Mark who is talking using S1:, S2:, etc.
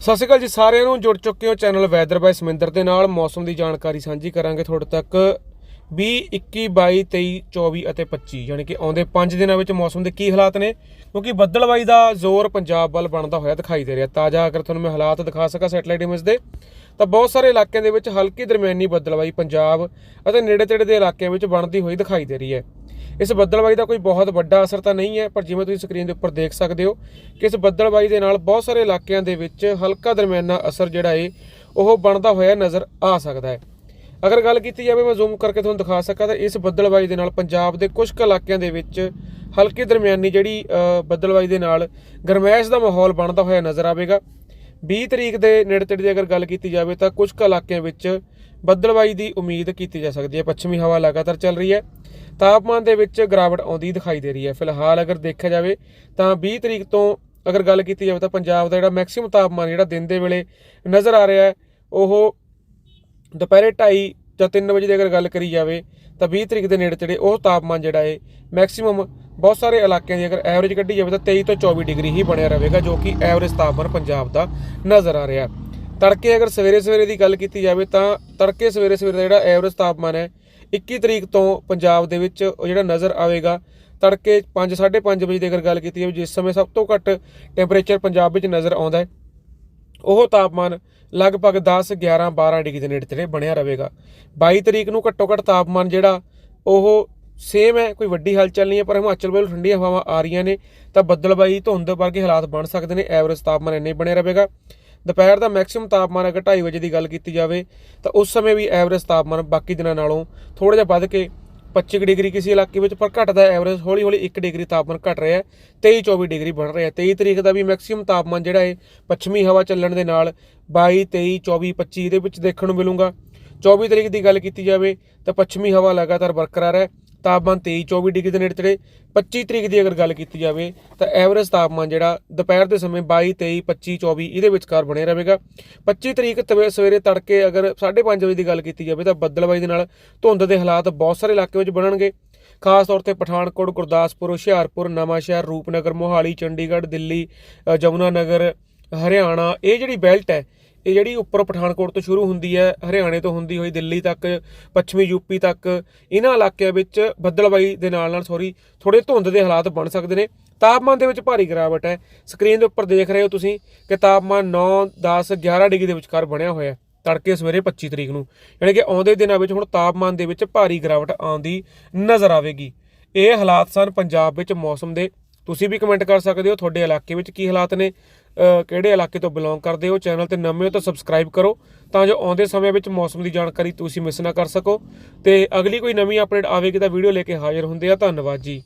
S1: ਸਤਿ ਸ਼੍ਰੀ ਅਕਾਲ ਜੀ ਸਾਰਿਆਂ ਨੂੰ, ਜੁੜ ਚੁੱਕੇ ਹੋ ਚੈਨਲ ਵੈਦਰ ਬਾਈ ਸਮਿੰਦਰ ਦੇ ਨਾਲ। ਮੌਸਮ ਦੀ ਜਾਣਕਾਰੀ ਸਾਂਝੀ ਕਰਾਂਗੇ ਤੁਹਾਡੇ ਤੱਕ। 20 21 22 23 24 ਅਤੇ 25 ਯਾਨੀ ਕਿ ਆਉਂਦੇ 5 ਦਿਨਾਂ ਵਿੱਚ ਮੌਸਮ ਦੇ ਕੀ ਹਾਲਾਤ ਨੇ? ਕਿਉਂਕਿ ਬੱਦਲਬਾਈ ਦਾ ਜ਼ੋਰ ਪੰਜਾਬ ਵੱਲ ਬਣਦਾ ਹੋਇਆ ਦਿਖਾਈ ਦੇ ਰਿਹਾ। ਤਾਜ਼ਾ ਅਗਰ ਤੁਹਾਨੂੰ ਮੈਂ ਹਾਲਾਤ ਦਿਖਾ ਸਕਾਂ ਸੈਟਲਾਈਟ ਇਮੇਜ ਦੇ, ਤਾਂ ਬਹੁਤ ਸਾਰੇ ਇਲਾਕਿਆਂ ਦੇ ਵਿੱਚ ਹਲਕੀ ਦਰਮਿਆਨੀ ਬੱਦਲਬਾਈ ਪੰਜਾਬ ਅਤੇ ਨੇੜੇ ਤੇੜੇ ਦੇ ਇਲਾਕਿਆਂ ਵਿੱਚ ਬਣਦੀ ਹੋਈ ਦਿਖਾਈ ਦੇ ਰਹੀ ਹੈ। ਇਸ ਬੱਦਲਬਾਈ ਦਾ ਕੋਈ ਬਹੁਤ ਵੱਡਾ ਅਸਰ ਤਾਂ ਨਹੀਂ ਹੈ ਪਰ ਜਿਵੇਂ ਤੁਸੀਂ ਸਕਰੀਨ ਦੇ ਉੱਪਰ ਦੇਖ ਸਕਦੇ ਹੋ ਕਿ ਇਸ ਬੱਦਲਬਾਈ ਦੇ ਨਾਲ ਬਹੁਤ ਸਾਰੇ ਇਲਾਕਿਆਂ ਦੇ ਵਿੱਚ ਹਲਕਾ ਦਰਮਿਆਨਾ ਅਸਰ ਜਿਹੜਾ ਏ ਉਹ ਬਣਦਾ ਹੋਇਆ ਨਜ਼ਰ ਆ ਸਕਦਾ ਹੈ। ਅਗਰ ਗੱਲ ਕੀਤੀ ਜਾਵੇ ਮੈਂ ਜ਼ੂਮ ਕਰਕੇ ਤੁਹਾਨੂੰ ਦਿਖਾ ਸਕਾਂ ਤਾਂ ਇਸ ਬੱਦਲਬਾਈ ਦੇ ਨਾਲ ਪੰਜਾਬ ਦੇ ਕੁਝ ਕੁ ਇਲਾਕਿਆਂ ਦੇ ਵਿੱਚ ਹਲਕੀ ਦਰਮਿਆਨੀ ਜਿਹੜੀ ਅ, ਬੱਦਲਬਾਈ ਦੇ ਨਾਲ ਗਰਮੈਸ਼ ਦਾ ਮਾਹੌਲ ਬਣਦਾ ਹੋਇਆ ਨਜ਼ਰ ਆਵੇਗਾ। 20 ਤਰੀਕ ਦੇ ਨੇੜੇ ਤੇੜੇ ਦੀ ਅਗਰ ਗੱਲ ਕੀਤੀ ਜਾਵੇ ਤਾਂ ਕੁਝ ਕੁ ਇਲਾਕਿਆਂ ਵਿੱਚ ਬੱਦਲਬਾਈ ਦੀ ਉਮੀਦ ਕੀਤੀ ਜਾ ਸਕਦੀ ਹੈ। ਪੱਛਮੀ ਹਵਾ ਲਗਾਤਾਰ ਚੱਲ ਰਹੀ ਹੈ। ਤਾਪਮਾਨ ਦੇ ਵਿੱਚ ਗਿਰਾਵਟ ਆਉਂਦੀ ਦਿਖਾਈ ਦੇ ਰਹੀ ਹੈ। ਫਿਲਹਾਲ ਅਗਰ ਦੇਖਿਆ ਜਾਵੇ ਤਾਂ 20 ਤਰੀਕ ਤੋਂ ਅਗਰ ਗੱਲ ਕੀਤੀ ਜਾਵੇ ਤਾਂ ਪੰਜਾਬ ਦਾ ਜਿਹੜਾ ਮੈਕਸਿਮਮ ਤਾਪਮਾਨ ਜਿਹੜਾ ਦਿਨ ਦੇ ਵੇਲੇ ਨਜ਼ਰ ਆ ਰਿਹਾ ਹੈ, ਉਹ ਦੁਪਹਿਰੇ 2:30 ਜਾਂ 3 ਵਜੇ ਦੀ ਅਗਰ ਗੱਲ ਕਰੀ ਜਾਵੇ ਤਾਂ 20 ਤਰੀਕ ਦੇ ਨੇੜੇ ਤੇੜੇ ਉਹ ਤਾਪਮਾਨ ਜਿਹੜਾ ਹੈ ਮੈਕਸਿਮਮ ਬਹੁਤ ਸਾਰੇ ਇਲਾਕਿਆਂ ਦੀ ਅਗਰ ਐਵਰੇਜ ਕੱਢੀ ਜਾਵੇ ਤਾਂ 23 ਤੋਂ 24 ਡਿਗਰੀ ਹੀ ਬਣਿਆ ਰਹੇਗਾ, ਜੋ ਕਿ ਐਵਰੇਜ ਤਾਪਮਾਨ ਪੰਜਾਬ ਦਾ ਨਜ਼ਰ ਆ ਰਿਹਾ ਤੜਕੇ ਅਗਰ ਸਵੇਰੇ ਸਵੇਰੇ ਦੀ ਗੱਲ ਕੀਤੀ ਜਾਵੇ ਤਾਂ ਤੜਕੇ ਸਵੇਰੇ ਸਵੇਰੇ ਦਾ ਜਿਹੜਾ ਐਵਰੇਜ ਤਾਪਮਾਨ ਹੈ 21 ਤਰੀਕ ਤੋਂ ਪੰਜਾਬ ਦੇ ਵਿੱਚ ਉਹ ਜਿਹੜਾ ਨਜ਼ਰ ਆਵੇਗਾ, ਤੜਕੇ 5 5:30 ਵਜੇ ਦੀ ਅਗਰ ਗੱਲ ਕੀਤੀ ਜਾਵੇ, ਜਿਸ ਸਮੇਂ ਸਭ ਤੋਂ ਘੱਟ ਟੈਂਪਰੇਚਰ ਪੰਜਾਬ ਵਿੱਚ ਨਜ਼ਰ ਆਉਂਦਾ ਹੈ, ਉਹ ਤਾਪਮਾਨ ਲਗਭਗ 10 11 12 ਡਿਗਰੀ ਦੇ ਨੇੜੇ ਤੇੜੇ ਬਣਿਆ ਰਹੇਗਾ। 22 ਤਰੀਕ ਨੂੰ ਘੱਟੋ ਘੱਟ ਤਾਪਮਾਨ ਜਿਹੜਾ, ਉਹ ਸੇਮ ਹੈ, ਕੋਈ ਵੱਡੀ ਹਲਚਲ ਨਹੀਂ ਹੈ, ਪਰ ਹਿਮਾਚਲ ਵੱਲ ਠੰਡੀਆਂ ਹਵਾਵਾਂ ਆ ਰਹੀਆਂ ਨੇ, ਤਾਂ ਬੱਦਲਬਾਈ ਧੁੰਦ ਵਰਗੇ ਹਾਲਾਤ ਬਣ ਸਕਦੇ ਨੇ ਐਵਰੇਜ ਤਾਪਮਾਨ ਇੰਨੇ ਬਣਿਆ ਰਹੇਗਾ। ਦੁਪਹਿਰ ਦਾ ਮੈਕਸਿਮਮ ਤਾਪਮਾਨ ਅਗਰ 2:30 ਵਜੇ ਦੀ ਗੱਲ ਕੀਤੀ ਜਾਵੇ, ਤਾਂ ਉਸ ਸਮੇਂ ਵੀ ਐਵਰੇਜ ਤਾਪਮਾਨ ਬਾਕੀ ਦਿਨਾਂ ਨਾਲੋਂ ਥੋੜਾ ਜਿਹਾ ਵੱਧ ਕੇ 25 ਡਿਗਰੀ ਕਿਸੇ ਇਲਾਕੇ ਵਿੱਚ, ਪਰ ਘਟਦਾ ਐਵਰੇਜ ਹੌਲੀ ਹੌਲੀ 1 ਡਿਗਰੀ ਤਾਪਮਾਨ ਘਟ ਰਿਹਾ ਹੈ 23 24 ਡਿਗਰੀ ਬਣ ਰਿਹਾ ਹੈ। 23 ਤਰੀਕ ਦਾ ਵੀ ਮੈਕਸਿਮਮ ਤਾਪਮਾਨ ਜਿਹੜਾ ਹੈ, ਪੱਛਮੀ ਹਵਾ ਚੱਲਣ ਦੇ ਨਾਲ 22 23 24 25 ਦੇ ਵਿੱਚ ਦੇਖਣ ਨੂੰ ਮਿਲੂਗਾ। 24 ਤਰੀਕ ਦੀ ਗੱਲ ਕੀਤੀ ਜਾਵੇ, ਤਾਂ ਪੱਛਮੀ ਹਵਾ ਲਗਾਤਾਰ ਬਰਕਰਾਰ ਹੈ। ਤਾਪਮਾਨ 23 24 ਡਿਗਰੀ ਦੇ ਨੇੜੇ ਤੇੜੇ 25 ਤਰੀਕ ਦੀ ਅਗਰ ਗੱਲ ਕੀਤੀ ਜਾਵੇ ਤਾਂ ਐਵਰੇਜ ਤਾਪਮਾਨ ਜਿਹੜਾ ਦੁਪਹਿਰ ਦੇ ਸਮੇਂ 22 23 25 24 ਇਹਦੇ ਵਿਚਕਾਰ ਬਣਿਆ ਰਹੇਗਾ। 25 ਤਰੀਕ ਤਵੇ- ਸਵੇਰੇ ਤੜਕੇ ਅਗਰ 5:30 ਵਜੇ ਦੀ ਗੱਲ ਕੀਤੀ ਜਾਵੇ ਤਾਂ ਬੱਦਲਬਾਈ ਦੇ ਨਾਲ ਧੁੰਦ ਦੇ ਹਾਲਾਤ ਬਹੁਤ ਸਾਰੇ ਇਲਾਕੇ ਵਿੱਚ ਬਣਨਗੇ। ਖਾਸ ਤੌਰ ਤੇ ਪਠਾਨਕੋਟ ਗੁਰਦਾਸਪੁਰ ਹੁਸ਼ਿਆਰਪੁਰ ਨਵਾਂਸ਼ਹਿਰ ਰੂਪਨਗਰ ਮੋਹਾਲੀ ਚੰਡੀਗੜ੍ਹ ਦਿੱਲੀ ਅ, ਜਮੁਨਾ ਨਗਰ ਹਰਿਆਣਾ ਇਹ ਜਿਹੜੀ ਬੈਲਟ ਹੈ ਇਹ ਜਿਹੜੀ ਉੱਪਰ ਪਠਾਨਕੋਟ ਤੋਂ ਸ਼ੁਰੂ ਹੁੰਦੀ ਹੈ, ਹਰਿਆਣੇ ਤੋਂ ਹੁੰਦੀ ਹੋਈ, ਦਿੱਲੀ ਤੱਕ, ਪੱਛਮੀ ਯੂਪੀ ਤੱਕ, ਇਹਨਾਂ ਇਲਾਕਿਆਂ ਵਿੱਚ ਬੱਦਲਬਾਈ ਦੇ ਨਾਲ ਨਾਲ ਸੌਰੀ ਥੋੜੇ ਧੁੰਦ ਦੇ ਹਾਲਾਤ ਬਣ ਸਕਦੇ ਨੇ। ਤਾਪਮਾਨ ਦੇ ਵਿੱਚ ਭਾਰੀ ਗਿਰਾਵਟ ਹੈ। ਸਕਰੀਨ ਦੇ ਉੱਪਰ ਦੇਖ ਰਹੇ ਹੋ ਤੁਸੀਂ ਕਿ ਤਾਪਮਾਨ 9 10 11 ਡਿਗਰੀ ਦੇ ਵਿਚਕਾਰ ਬਣਿਆ ਹੋਇਆ ਹੈ। ਤੜਕੇ ਸਵੇਰੇ 25 ਤਰੀਕ ਨੂੰ। ਯਾਨੀ ਕਿ ਆਉਂਦੇ ਦਿਨਾਂ ਵਿੱਚ ਹੁਣ ਤਾਪਮਾਨ ਦੇ ਵਿੱਚ ਭਾਰੀ ਗਿਰਾਵਟ ਆਉਂਦੀ ਨਜ਼ਰ ਆਵੇਗੀ। ਇਹ ਹਾਲਾਤ ਸਨ ਪੰਜਾਬ ਵਿੱਚ ਮੌਸਮ ਦੇ। ਤੁਸੀਂ ਵੀ ਕਮੈਂਟ ਕਰ ਸਕਦੇ ਹੋ, ਤੁਹਾਡੇ ਇਲਾਕੇ ਵਿੱਚ ਕੀ ਹਾਲਾਤ ਨੇ? ਕਿਹੜੇ ਇਲਾਕੇ ਤੋਂ ਬਿਲੋਂਗ ਕਰਦੇ ਹੋ ਚੈਨਲ ਤੇ ਨਵੇਂ ਹੋ ਤਾਂ ਸਬਸਕ੍ਰਾਈਬ ਕਰੋ, ਤਾਂ ਜੋ ਆਉਂਦੇ ਸਮੇਂ ਵਿੱਚ ਮੌਸਮ ਦੀ ਜਾਣਕਾਰੀ ਤੁਸੀਂ ਮਿਸ ਨਾ ਕਰ ਸਕੋ। ਤੇ ਅਗਲੀ ਕੋਈ ਨਵੀਂ ਅਪਡੇਟ ਆਵੇਗੀ ਤਾਂ ਵੀਡੀਓ ਲੈ ਕੇ ਹਾਜ਼ਰ ਹੁੰਦੇ ਆ। ਧੰਨਵਾਦ ਜੀ।